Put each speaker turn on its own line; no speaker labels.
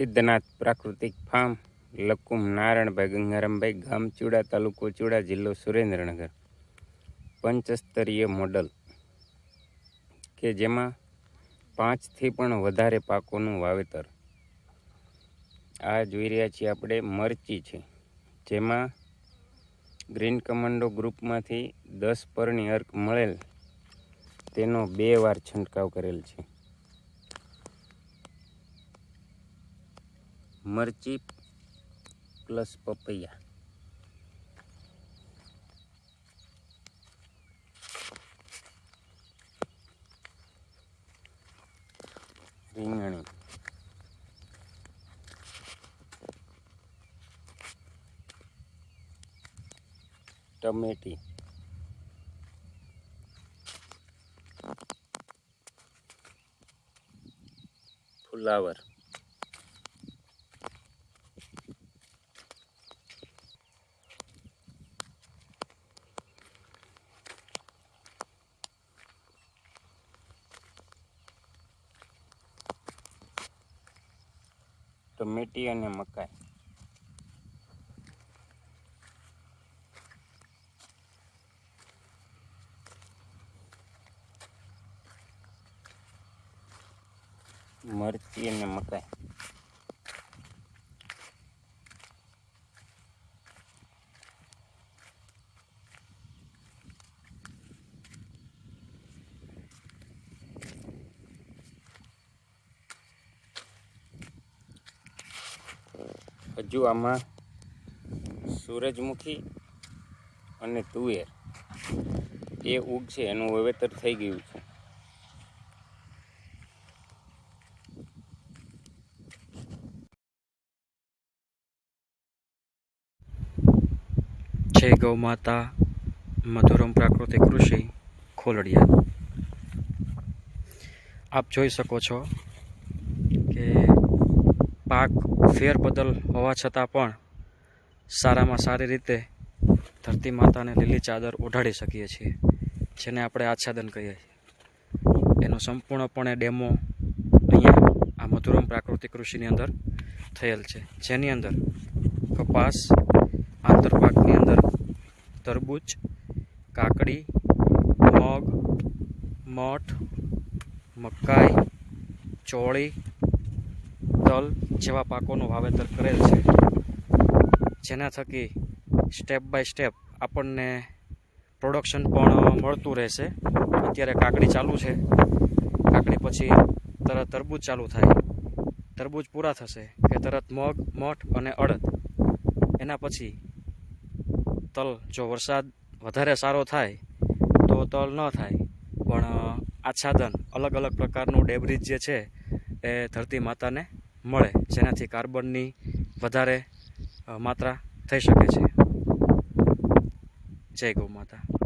સિદ્ધનાથ પ્રાકૃતિક ફાર્મ, લકુમ નારાયણભાઈ ગંગારામભાઈ ગામ ચુડા તાલુકો ચુડા જિલ્લો સુરેન્દ્રનગર. પંચસ્તરીય મોડલ કે જેમાં પાંચથી પણ વધારે પાકોનું વાવેતર. આ જોઈ રહ્યા છીએ આપણે મરચી છે, જેમાં ગ્રીન કમાન્ડો ગ્રુપમાંથી દસ પરની અર્ક મળેલ, તેનો બે વાર છંટકાવ કરેલ છે. મરચી પ્લસ પપૈયા. રીંગણી. ટમેટી. ફુલાવર. ટમેટી અને મકાઈ. મરચી અને મકાઈ. હજુ આમાં સૂરજમુખી અને તુવેર. એ ઉગશે એનું વાવેતર થઈ ગયું છે.
જય ગૌ માતા, મધુરમ પ્રાકૃતિક કૃષિ, ખોલડિયા. આપ જોઈ શકો છો પાક ફેરબદલ હોવા છતાં પણ સારામાં સારી રીતે ધરતી માતાને લીલી ચાદર ઓઢાડી શકીએ છીએ, જેને આપણે આચ્છાદન કહીએ છીએ. એનો સંપૂર્ણપણે ડેમો અહીંયા આ મધુરમ પ્રાકૃતિક કૃષિની અંદર થયેલ છે. જેની અંદર કપાસ, આંતરપાકની અંદર તરબૂચ, કાકડી, મગ, મઠ, મકાઈ, ચોળી તલ જેવા પાકોનું વાવેતર કરેલ છે. જેના થકી સ્ટેપ બાય સ્ટેપ આપણને પ્રોડક્શન પણ મળતું રહેશે. અત્યારે કાકડી ચાલુ છે. કાકડી પછી તરત તરબૂચ ચાલુ થાય. તરબૂચ પૂરા થશે કે તરત મગ, મઠ અને અડદ. એના પછી તલ જો વરસાદ વધારે સારો થાય તો તલ ન થાય. પણ આચ્છાદન અલગ અલગ પ્રકારનું ડેબ્રિજ જે છે એ ધરતી માતાને મળે જેનાથી કાર્બનની વધારે માત્રા થઈ શકે છે. જય ગૌ માતા.